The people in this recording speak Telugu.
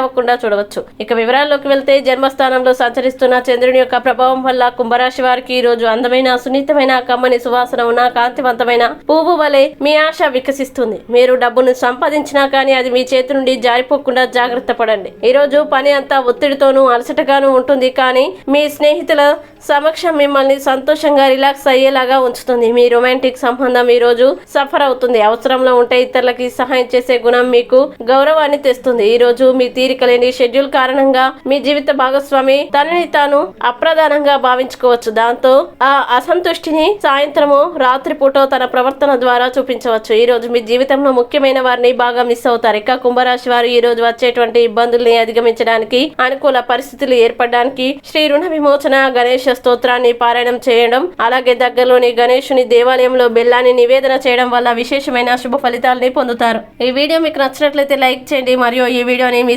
అవ్వకుండా చూడవచ్చు. ఇక వివరాల్లోకి వెళ్తే జన్మస్థానంలో సంచరిస్తున్న చంద్రుని యొక్క ప్రభావం వల్ల కుంభరాశి వారికి ఈ రోజు అందమైన సున్నితమైన కమ్మని సువాసన ఉన్న కాంతివంతమైన పువ్వు వలె మీ ఆశ వికసిస్తుంది. మీరు డబ్బును సంపాదించినా కానీ అది మీ చేతి నుండి జారిపోకుండా జాగ్రత్త పడండి. ఈ రోజు పని అంతా ఒత్తిడితోనూ అలసటగానూ ఉంటుంది కానీ మీ స్నేహితుల సమక్షం మిమ్మల్ని సంతోషంగా రిలాక్స్ అయ్యేలాగా ఉంచుతుంది. మీ రొమాంటిక్ సంబంధం ఈ రోజు సఫర్ అవుతుంది. అవసరంలో ఉంటే ఇతరులకి సహాయం చేసే గుణం మీకు గౌరవాన్ని తెస్తుంది. ఈ రోజు మీ తీరిక లేని షెడ్యూల్ కారణంగా మీ జీవిత భాగస్వామి తనని తాను అప్రధానంగా భావించుకోవచ్చు. దాంతో ఆ అసంతుష్టిని సాయంత్రము రాత్రిపూట తన ప్రవర్తన ద్వారా చూపించవచ్చు. ఈ రోజు మీ జీవితంలో ముఖ్యమైన వారిని బాగా మిస్ అవుతారు. ఇక కుంభరాశి వారు ఈ రోజు వచ్చేటువంటి ఇబ్బందుల్ని అధిగమించడానికి అనుకూల పరిస్థితులు ఏర్పడడానికి శ్రీ రుణ విమోచన గణేష స్తోత్రాన్ని పారాయణం చేయడం అలాగే దగ్గరలోని గణేశుని దేవాలయంలో బెల్లాన్ని నివేదన చేయడం వల్ల విశేషమైన శుభ ఫలితాలని పొందుతారు. ఈ వీడియో మీకు నచ్చినట్లయితే లైక్ చేయండి. మరియు ఈ వీడియోని మీ